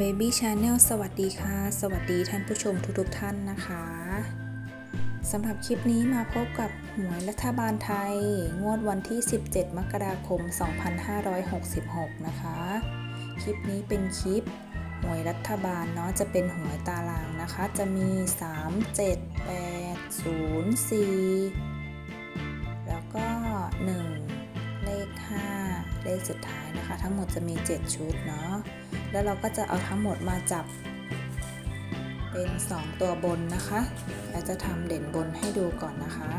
Baby Channel สวัสดีค่ะ สวัสดีท่านผู้ชมทุกๆท่านนะคะสำหรับคลิปนี้มาพบกับหวยรัฐบาลไทย งวดวันที่ 17 มกราคม 2566 นะคะ คลิปนี้เป็นคลิปหวยรัฐบาลเนาะจะเป็นหวยตารางนะคะ จะมี 3 7 8 0 4 แล้วก็ 1 เลข 5 เลขสุดท้ายนะคะ ทั้งหมดจะมี 7 ชุดเนาะ แล้วเราก็จะเอาทั้งหมดมาจับ เป็น 2 ตัวบนนะคะเราจะทำเด่นบนให้ดูก่อนนะคะ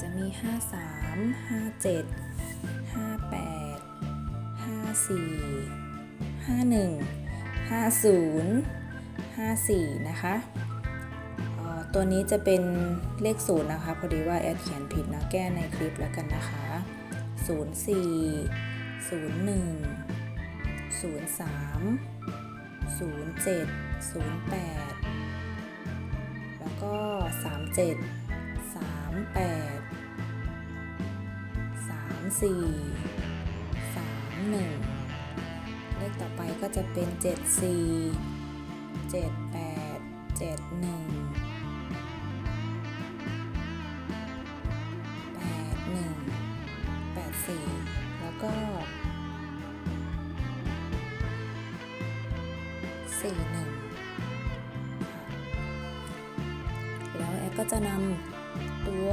จะมี 53 57 58 54 51 50 54 นะคะอ่อตัวนี้จะเป็นเลขศูนย์นะคะ พอดีว่าแอดเขียนผิดนะ แก้ในคลิปแล้วกันนะคะ 04 01 03 07 08 แล้วก็ 37 38 34 31 เลขต่อไปก็จะเป็น 74 78 71 สี่หนึ่งแล้วแอดก็จะนำตัว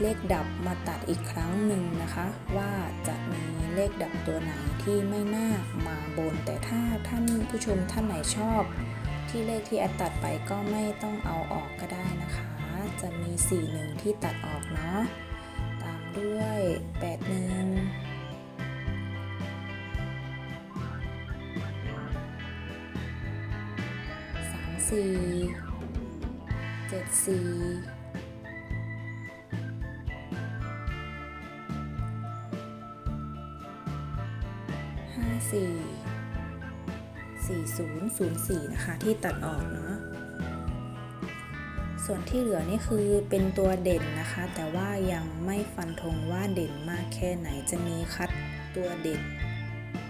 เลขดับมาตัดอีกครั้งหนึ่งนะคะ ว่าจะมีเลขดับตัวไหนที่ไม่น่ามาบน แต่ถ้าท่านผู้ชมท่านไหนชอบ ที่เลขที่แอดตัดไปก็ไม่ต้องเอาออกก็ได้นะคะ จะมี4 1ที่ตัดออกเนาะตามด้วย8 1 สามสี่เจ็ดสี่ห้าสี่สี่ศูนย์ศูนย์สี่นะคะ ที่ตัดออกเนาะส่วนที่เหลือนี่คือเป็นตัวเด่นนะคะ แต่ว่ายังไม่ฟันธงว่าเด่นมากแค่ไหนจะมีคัดตัวเด่น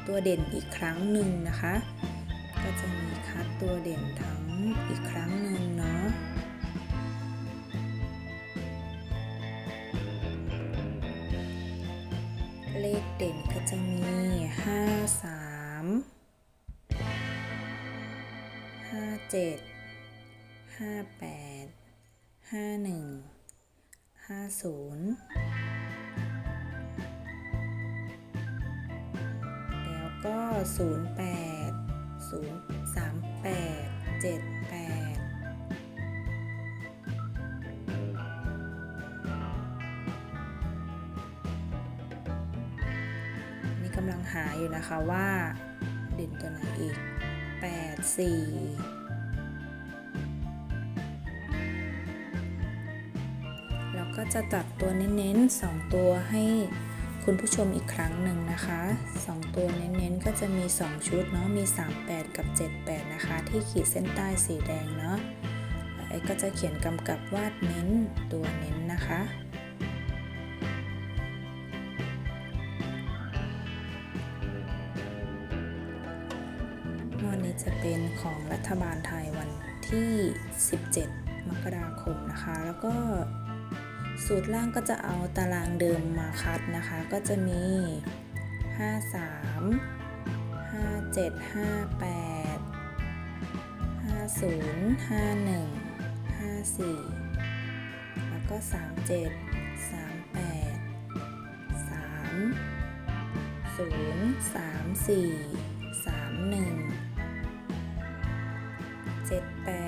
ตัวเด่นอีกครั้งหนึ่งนะคะ ก็จะมีคัดตัวเด่นทั้ง อีกครั้งหนึ่งเนาะเลขเด่นก็จะมี 5 3 5 7 5 8 5 1 5 0 แล้วก็ 08 038 7 8นี่กำลังหาอยู่นะคะว่าเด่นตัวไหนอีก8 4แล้วก็จะตัดตัวเน้นๆ 2 ตัวให้ คุณผู้ชมอีกครั้งหนึ่งนะคะ 2 ตัวเน้นๆก็จะมี 2 ชุดเนาะมี 38 กับ 78 นะคะ ที่ขีดเส้นใต้สีแดงเนาะไอ้ก็จะเขียนกำกับวาดเน้นตัวเน้นนะคะวันนี้จะเป็นของรัฐบาลไทยวันที่ 17 มกราคมนะคะ แล้วก็ สูตรล่างก็จะเอาตารางเดิมมาคัดนะคะ ก็จะมี 53 57 58 50 51 54 แล้วก็ 37 38 3 0 3 4 31 78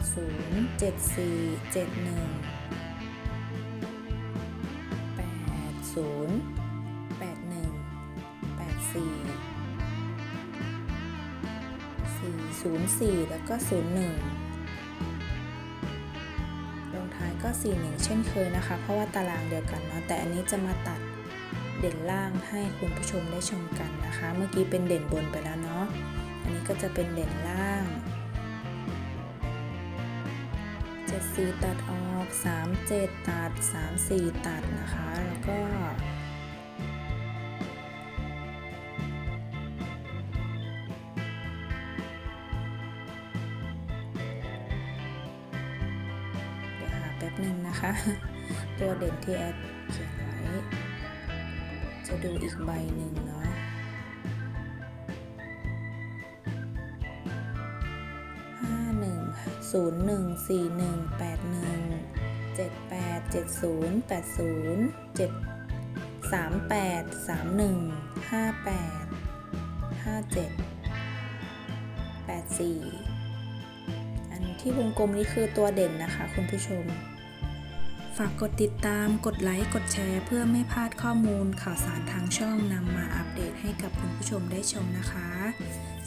1เจ็ดแปดเจ็ดศูนย์เจ็ดสี่เจ็ดหนึ่งแปดศูนย์แปดหนึ่งแปดสี่สี่ศูนย์สี่แล้วก็ศูนย์หนึ่งลงท้ายก็สี่หนึ่งเช่นเคยนะคะ เพราะว่าตารางเดียวกันเนาะแต่อันนี้จะมาตัดเด่นล่างให้คุณผู้ชมได้ชมกันนะคะ เมื่อกี้เป็นเด่นบนไปแล้วเนาะ อันนี้ก็จะเป็นเด่นล่าง ดสี่ตัดออก 3 7 ตัด 3 4 ตัดนะคะ แล้วก็ เดี๋ยวหาแป๊บหนึ่งนะคะ ตัวเด่นที่แอดเขียนไว้ จะดูอีกใบหนึ่งเนาะ 014181 787080 7383158 57 84 อันที่วงกลมนี้คือตัวเด่นนะคะคุณผู้ชม ฝากกดติดตาม กดไลค์ กดแชร์ เพื่อไม่พลาดข้อมูลข่าวสารทางช่องนำมาอัปเดตให้กับคุณผู้ชมได้ชมนะคะ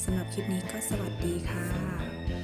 สำหรับคลิปนี้ก็สวัสดีค่ะ